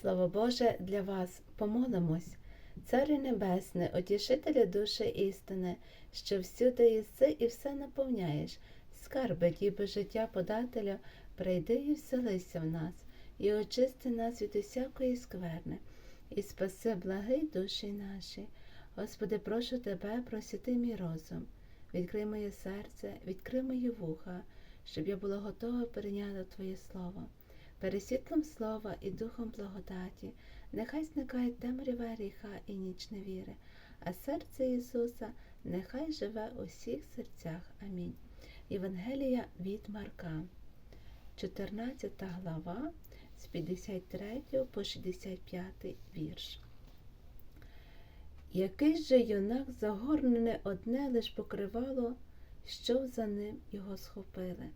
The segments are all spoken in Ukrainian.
Слово Боже для вас помолимось, Царю Небесний, утішителя душі істини, що всюди єси і все наповняєш, скарби діби життя подателя, прийди і вселися в нас, і очисти нас від усякої скверни, і спаси благий душі наші. Господи, прошу Тебе, просити мій розум, відкрий моє серце, відкрий мої вуха, щоб я була готова прийняти Твоє Слово. Пересвітлом слова і духом благодаті, нехай зникає темрява гріха і ніч невіри, а серце Ісуса нехай живе у всіх серцях. Амінь. Євангелія від Марка, 14 глава з 53 по 65 вірш. Якийсь же юнак, загорнене одне лиш покривало, що за ним його схопили.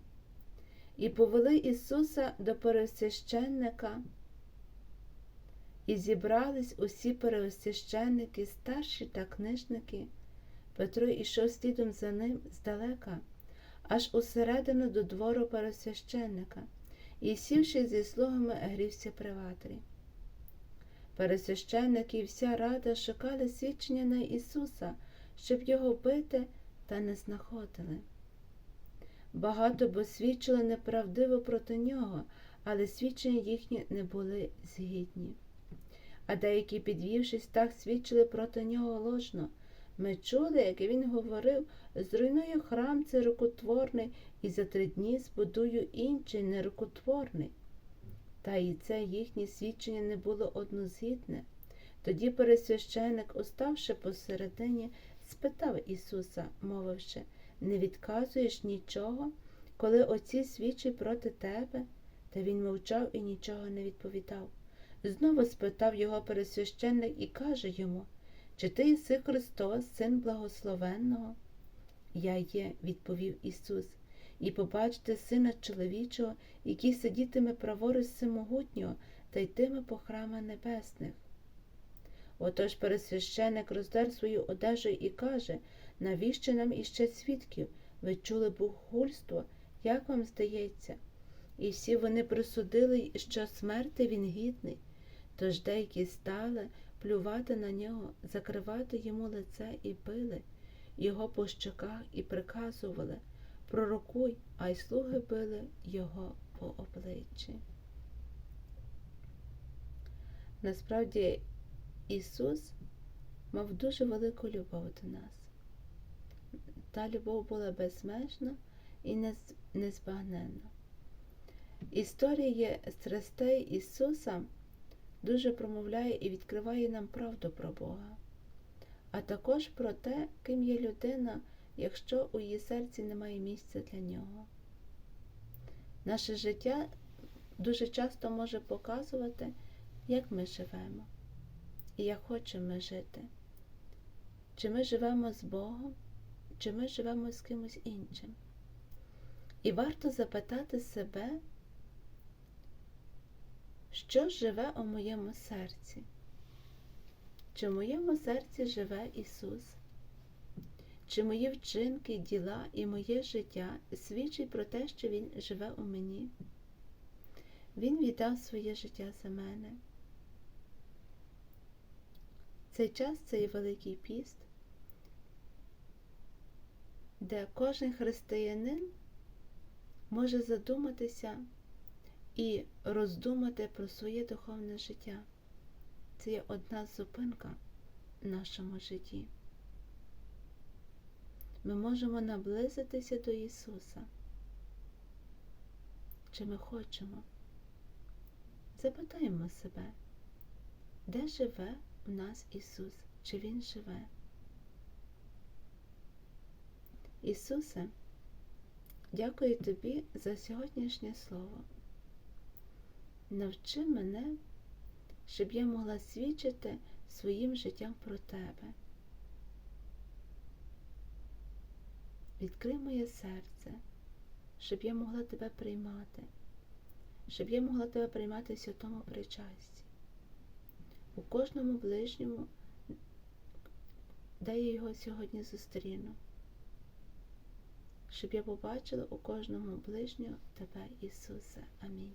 І повели Ісуса до пересвященника, і зібрались усі пересвященники, старші та книжники. Петро ішов слідом за ним здалека, аж усередину до двору пересвященника, і, сівши зі слугами, грівся при ватрі. Пересвященники і вся рада шукали свідчення на Ісуса, щоб його бити, та не знаходили. Багато бо свідчили неправдиво проти нього, але свідчення їхні не були згідні. А деякі, підвівшись, так свідчили проти нього ложно. Ми чули, як він говорив, зруйную храм цей рукотворний, і за три дні збудую інший нерукотворний. Та і це їхнє свідчення не було однозгідне. Тоді пересвященик, уставши посередині, спитав Ісуса, мовивши, не відказуєш нічого, коли оці свідчать проти тебе? Та він мовчав і нічого не відповідав. Знову спитав його пересвященник і каже йому, чи ти єси Христос, син благословенного? Я є, відповів Ісус, і побачите сина чоловічого, який сидітиме праворуч всемогутнього та йтиме по храмах небесних. Отож пересвященик роздер свою одежу і каже, навіщо нам іще свідків? Ви чули богохульство, як вам здається? І всі вони присудили, що смерти він гідний, тож деякі стали плювати на нього, закривати йому лице і били, його по щоках і приказували пророкуй, а й слуги били його по обличчі. Насправді Ісус мав дуже велику любов до нас. Та любов була безмежна і незбагненна. Історія страстей Ісуса дуже промовляє і відкриває нам правду про Бога, а також про те, ким є людина, якщо у її серці немає місця для нього. Наше життя дуже часто може показувати, як ми живемо і як хочемо жити. Чи ми живемо з Богом, чи ми живемо з кимось іншим. І варто запитати себе, що живе у моєму серці? Чи в моєму серці живе Ісус? Чи мої вчинки, діла і моє життя свідчать про те, що Він живе у мені? Він віддав своє життя за мене. Цей час це є Великий піст, де кожен християнин може задуматися і роздумати про своє духовне життя. Це є одна зупинка в нашому житті. Ми можемо наблизитися до Ісуса. Чи ми хочемо? Запитаємо себе, де живе у нас Ісус, чи Він живе? Ісусе, дякую Тобі за сьогоднішнє Слово. Навчи мене, щоб я могла свідчити своїм життям про Тебе. Відкрий моє серце, щоб я могла тебе приймати, щоб я могла тебе приймати в святому причасті, у кожному ближньому, де я його сьогодні зустріну, щоб я побачила у кожному ближнього тебе, Ісусе. Амінь.